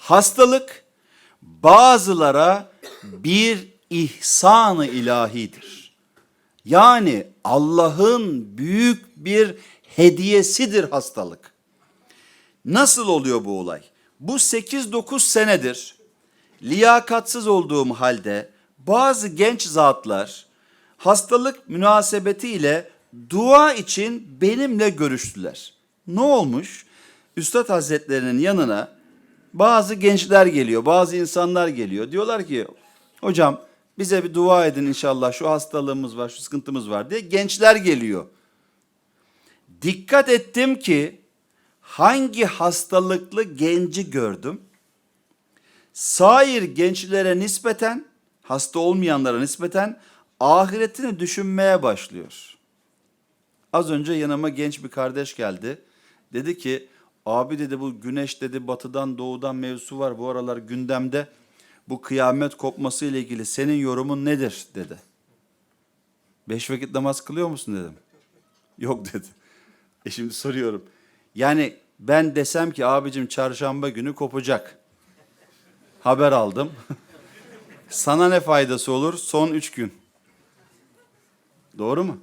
Hastalık bazılara bir ihsanı ilahidir. Yani Allah'ın büyük bir hediyesidir hastalık. Nasıl oluyor bu olay? Bu 8-9 senedir liyakatsız olduğum halde bazı genç zatlar hastalık münasebetiyle dua için benimle görüştüler. Ne olmuş? Üstad Hazretlerinin yanına bazı gençler geliyor, bazı insanlar geliyor. Diyorlar ki hocam bize bir dua edin inşallah şu hastalığımız var, şu sıkıntımız var diye gençler geliyor. Dikkat ettim ki hangi hastalıklı genci gördüm? Sair gençlere nispeten, hasta olmayanlara nispeten ahiretini düşünmeye başlıyor. Az önce yanıma genç bir kardeş geldi. Dedi ki abi dedi bu güneş dedi batıdan doğudan mevzusu var bu aralar gündemde. Bu kıyamet kopması ile ilgili senin yorumun nedir dedi. Beş vakit namaz kılıyor musun dedim. Yok dedi. E şimdi soruyorum. Yani ben desem ki abicim çarşamba günü kopacak. Haber aldım. Sana ne faydası olur? Son üç gün. Doğru mu?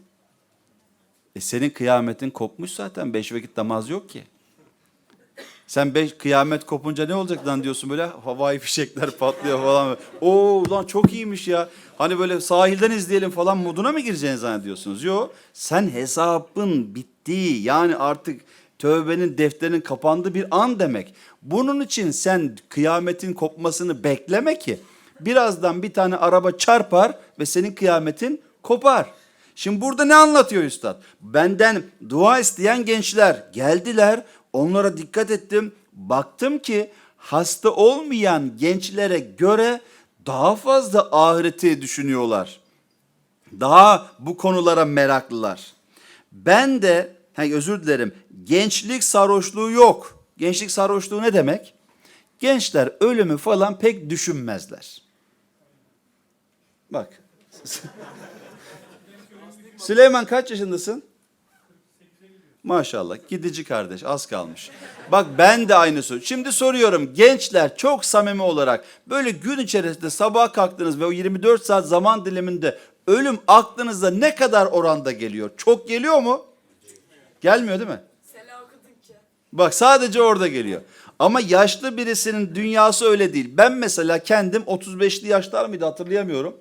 E senin kıyametin kopmuş zaten. Beş vakit namaz yok ki. Sen beş, kıyamet kopunca ne olacak lan diyorsun böyle havai fişekler patlıyor falan. Oo lan çok iyiymiş ya. Hani böyle sahilden izleyelim falan moduna mı gireceğini zannediyorsunuz? Yok. Sen hesabın bittiği yani artık tövbenin defterinin kapandığı bir an demek. Bunun için sen kıyametin kopmasını bekleme ki. Birazdan bir tane araba çarpar ve senin kıyametin kopar. Şimdi burada ne anlatıyor üstad? Benden dua isteyen gençler geldiler. Onlara dikkat ettim. Baktım ki hasta olmayan gençlere göre daha fazla ahireti düşünüyorlar. Daha bu konulara meraklılar. Ben de he, özür dilerim. Gençlik sarhoşluğu yok. Gençlik sarhoşluğu ne demek? Gençler ölümü falan pek düşünmezler. Bak. Süleyman kaç yaşındasın? Maşallah gidici kardeş az kalmış. Bak ben de aynısı. Şimdi soruyorum gençler çok samimi olarak böyle gün içerisinde sabah kalktınız ve o 24 saat zaman diliminde ölüm aklınıza ne kadar oranda geliyor? Çok geliyor mu? Gelmiyor değil mi? Bak sadece orada geliyor. Ama yaşlı birisinin dünyası öyle değil. Ben mesela kendim 35'li yaşlar mıydı hatırlayamıyorum.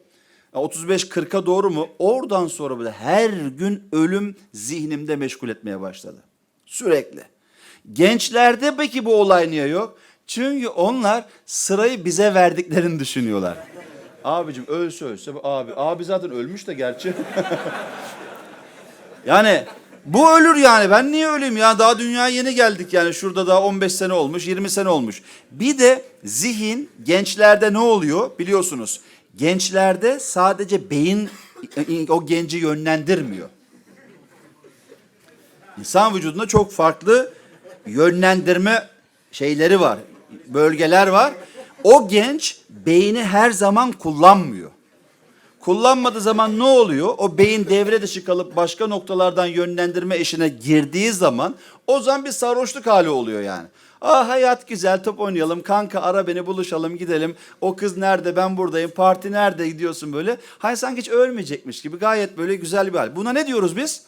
35-40'a doğru mu? Oradan sonra böyle her gün ölüm zihnimde meşgul etmeye başladı. Sürekli. Gençlerde peki bu olay niye yok? Çünkü onlar sırayı bize verdiklerini düşünüyorlar. Abicim ölse ölse abi. Abi zaten ölmüş de gerçi. Yani bu ölür yani. Ben niye öleyim ya? Daha dünyaya yeni geldik yani. Şurada daha 15 sene olmuş, 20 sene olmuş. Bir de zihin gençlerde ne oluyor biliyorsunuz. Gençlerde sadece beyin o genci yönlendirmiyor. İnsan vücudunda çok farklı yönlendirme şeyleri var. Bölgeler var. O genç beyni her zaman kullanmıyor. Kullanmadığı zaman ne oluyor? O beyin devre dışı kalıp başka noktalardan yönlendirme işine girdiği zaman o zaman bir sarhoşluk hali oluyor yani. Ah hayat güzel top oynayalım kanka ara beni buluşalım gidelim. O kız nerede ben buradayım parti nerede gidiyorsun böyle. Hay sanki hiç ölmeyecekmiş gibi gayet böyle güzel bir hal. Buna ne diyoruz biz?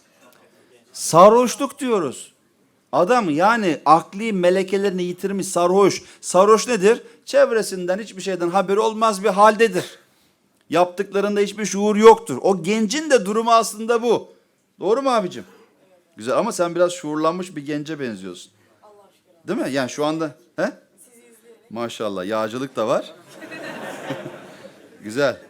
Sarhoşluk diyoruz. Adam yani akli melekelerini yitirmiş sarhoş. Sarhoş nedir? Çevresinden hiçbir şeyden haberi olmaz bir haldedir. Yaptıklarında hiçbir şuur yoktur. O gencin de durumu aslında bu. Doğru mu abicim? Güzel ama sen biraz şuurlanmış bir gence benziyorsun. Değil mi? Yani şu anda he? Maşallah yağcılık da var. Güzel.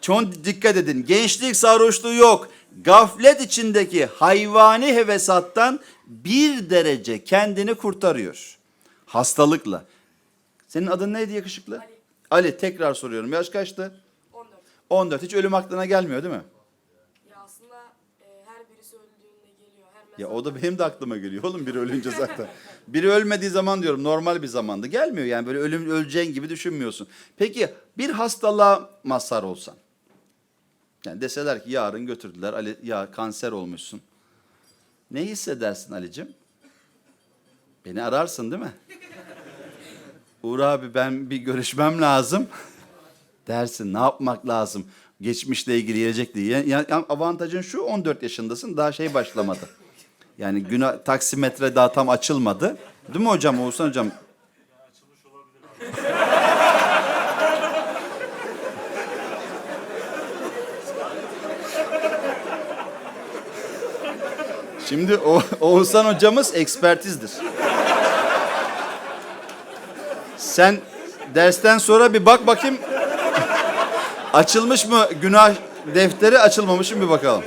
Çok dikkat edin. Gençlik sarhoşluğu yok. Gaflet içindeki hayvani hevesattan bir derece kendini kurtarıyor. Hastalıkla. Senin adın neydi yakışıklı? Ali. Ali tekrar soruyorum. Yaş kaçtı? 14. 14. Hiç ölüm aklına gelmiyor değil mi? Ya aslında e, her birisi öldüğünde geliyor. Her Ya o da benim de aklıma geliyor oğlum biri ölünce zaten. Biri ölmediği zaman diyorum normal bir zamanda gelmiyor yani böyle ölüm öleceğin gibi düşünmüyorsun. Peki bir hastalığa mazhar olsan. Yani deseler ki yarın götürdüler Ali ya kanser olmuşsun. Ne hissedersin Ali'cim? Beni ararsın değil mi? Uğur abi ben bir görüşmem lazım. Dersin ne yapmak lazım? Geçmişle ilgili, gelecekle ilgili. Yani avantajın şu 14 yaşındasın daha şey başlamadı. Yani günah, taksimetre daha tam açılmadı. Değil mi hocam Oğuzhan hocam? Şimdi o, Oğuzhan hocamız ekspertizdir. Sen dersten sonra bir bak bakayım açılmış mı günah defteri açılmamış mı bir bakalım.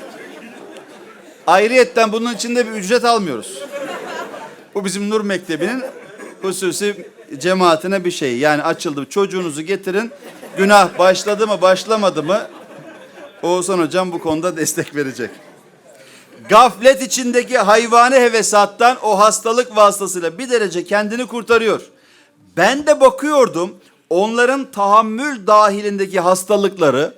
Ayrıyetten bunun içinde bir ücret almıyoruz. Bu bizim Nur Mektebi'nin hususi cemaatine bir şey. Yani açıldı. Çocuğunuzu getirin. Günah başladı mı başlamadı mı Oğuzhan hocam bu konuda destek verecek. Gaflet içindeki hayvani hevesattan o hastalık vasıtasıyla bir derece kendini kurtarıyor. Ben de bakıyordum onların tahammül dahilindeki hastalıkları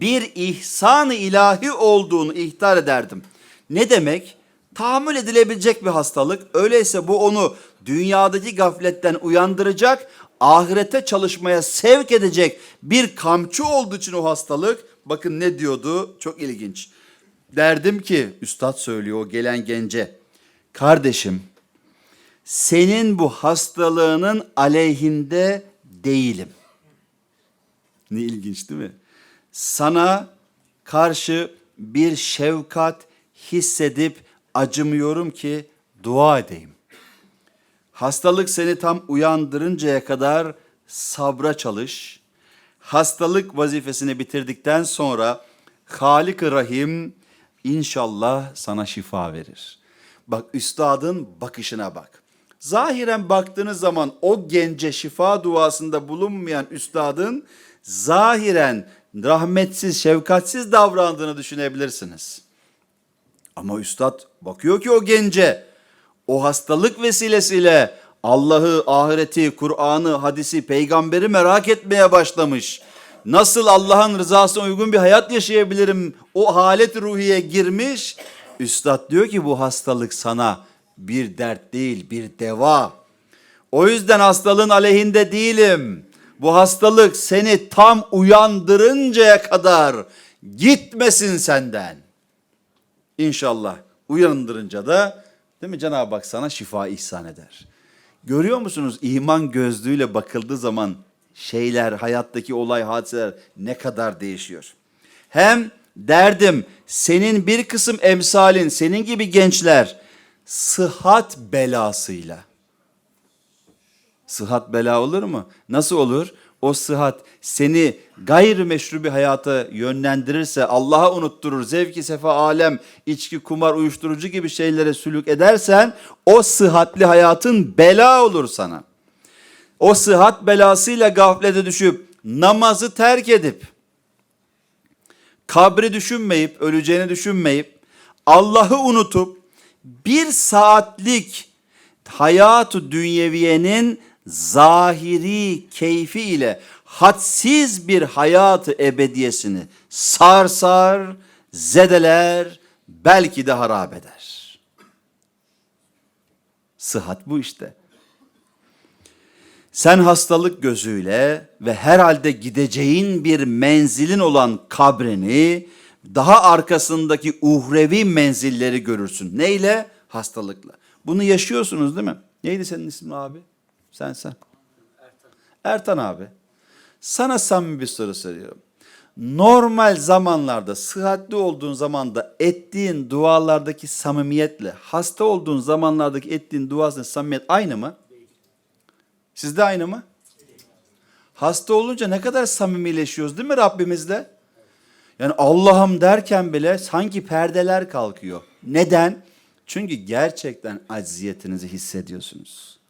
bir ihsan-ı ilahi olduğunu ihtar ederdim. Ne demek? Tahammül edilebilecek bir hastalık. Öyleyse bu onu dünyadaki gafletten uyandıracak, ahirete çalışmaya sevk edecek bir kamçı olduğu için o hastalık. Bakın ne diyordu? Çok ilginç. Derdim ki, üstad söylüyor o gelen gence. Kardeşim, senin bu hastalığının aleyhinde değilim. Ne ilginç değil mi? Sana karşı bir şefkat hissedip acımıyorum ki dua edeyim. Hastalık seni tam uyandırıncaya kadar sabra çalış. Hastalık vazifesini bitirdikten sonra Halik-i Rahim inşallah sana şifa verir. Bak üstadın bakışına bak. Zahiren baktığınız zaman o gence şifa duasında bulunmayan üstadın zahiren rahmetsiz, şefkatsiz davrandığını düşünebilirsiniz. Ama üstad bakıyor ki o gence o hastalık vesilesiyle Allah'ı, ahireti, Kur'an'ı, hadisi, peygamberi merak etmeye başlamış. Nasıl Allah'ın rızasına uygun bir hayat yaşayabilirim? O halet ruhiye girmiş. Üstad diyor ki bu hastalık sana bir dert değil, bir deva. O yüzden hastalığın aleyhinde değilim. Bu hastalık seni tam uyandırıncaya kadar gitmesin senden. İnşallah uyandırınca da değil mi Cenab-ı Hak sana şifa ihsan eder. Görüyor musunuz iman gözlüğüyle bakıldığı zaman şeyler, hayattaki olay, hadiseler ne kadar değişiyor. Hem derdim senin bir kısım emsalin, senin gibi gençler sıhhat belasıyla. Sıhhat bela olur mu? Nasıl olur? O sıhhat seni gayrimeşru bir hayata yönlendirirse, Allah'a unutturur, zevki sefa alem, içki, kumar, uyuşturucu gibi şeylere sülük edersen o sıhhatli hayatın bela olur sana. O sıhhat belasıyla gaflete düşüp namazı terk edip kabri düşünmeyip, öleceğini düşünmeyip Allah'ı unutup bir saatlik hayatı dünyeviyenin zahiri keyfi ile hadsiz bir hayatı ebediyesini sarsar, zedeler, belki de harap eder. Sıhhat bu işte. Sen hastalık gözüyle ve herhalde gideceğin bir menzilin olan kabrini daha arkasındaki uhrevi menzilleri görürsün. Neyle? Hastalıkla. Bunu yaşıyorsunuz değil mi? Neydi senin ismin abi? Sen sen. Ertan. Abi. Sana samimi bir soru soruyorum. Normal zamanlarda, sıhhatli olduğun zamanda ettiğin dualardaki samimiyetle hasta olduğun zamanlardaki ettiğin duasının samimiyet aynı mı? Sizde aynı mı? Hasta olunca ne kadar samimileşiyoruz değil mi Rabbimizle? Yani Allah'ım derken bile sanki perdeler kalkıyor. Neden? Çünkü gerçekten acziyetinizi hissediyorsunuz.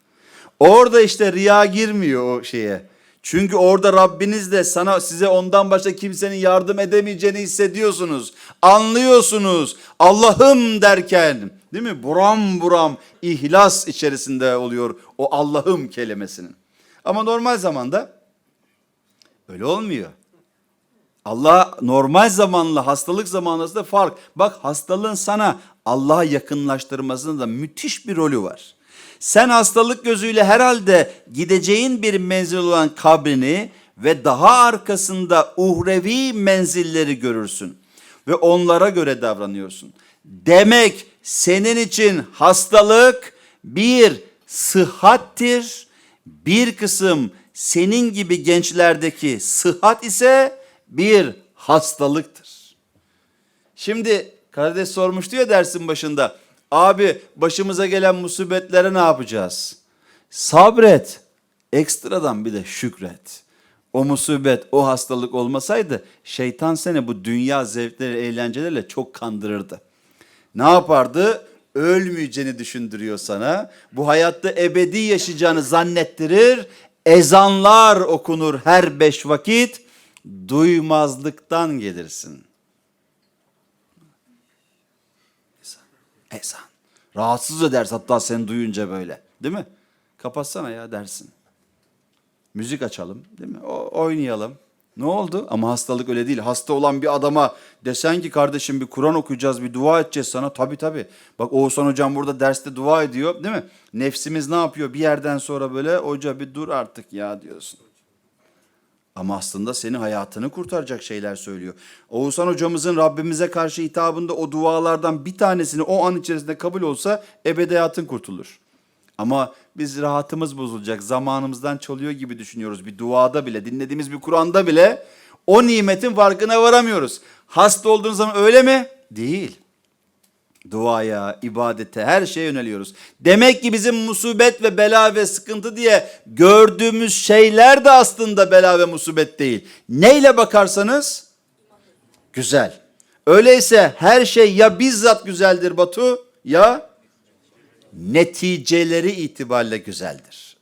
Orada işte riya girmiyor o şeye. Çünkü orada Rabbiniz de sana size ondan başka kimsenin yardım edemeyeceğini hissediyorsunuz. Anlıyorsunuz. Allah'ım derken değil mi? Buram buram ihlas içerisinde oluyor o Allah'ım kelimesinin. Ama normal zamanda öyle olmuyor. Allah normal zamanla hastalık zamanı arasında fark. Bak hastalığın sana Allah'a yakınlaştırmasında da müthiş bir rolü var. Sen hastalık gözüyle herhalde gideceğin bir menzil olan kabrini ve daha arkasında uhrevi menzilleri görürsün ve onlara göre davranıyorsun. Demek senin için hastalık bir sıhhattir. Bir kısım senin gibi gençlerdeki sıhhat ise bir hastalıktır. Şimdi kardeş sormuştu ya dersin başında. Abi başımıza gelen musibetlere ne yapacağız? Sabret. Ekstradan bir de şükret. O musibet, o hastalık olmasaydı şeytan seni bu dünya zevkleri, eğlencelerle çok kandırırdı. Ne yapardı? Ölmeyeceğini düşündürüyor sana. Bu hayatta ebedi yaşayacağını zannettirir. Ezanlar okunur her beş vakit. Duymazlıktan gelirsin. Ezan. Rahatsız edersin hatta seni duyunca böyle. Değil mi? Kapatsana ya dersin. Müzik açalım değil mi? O, oynayalım. Ne oldu? Ama hastalık öyle değil. Hasta olan bir adama desen ki kardeşim bir Kur'an okuyacağız, bir dua edeceğiz sana. Tabii tabii. Bak Oğuzhan hocam burada derste dua ediyor değil mi? Nefsimiz ne yapıyor? Bir yerden sonra böyle hoca bir dur artık ya diyorsun. Ama aslında senin hayatını kurtaracak şeyler söylüyor. Oğuzhan hocamızın Rabbimize karşı hitabında o dualardan bir tanesini o an içerisinde kabul olsa ebedi hayatın kurtulur. Ama biz rahatımız bozulacak, zamanımızdan çalıyor gibi düşünüyoruz. Bir duada bile, dinlediğimiz bir Kur'an'da bile o nimetin farkına varamıyoruz. Hasta olduğunuz zaman öyle mi? Değil. Duaya, ibadete, her şeye yöneliyoruz. Demek ki bizim musibet ve bela ve sıkıntı diye gördüğümüz şeyler de aslında bela ve musibet değil. Neyle bakarsanız güzel. Öyleyse her şey ya bizzat güzeldir Batu ya neticeleri itibariyle güzeldir.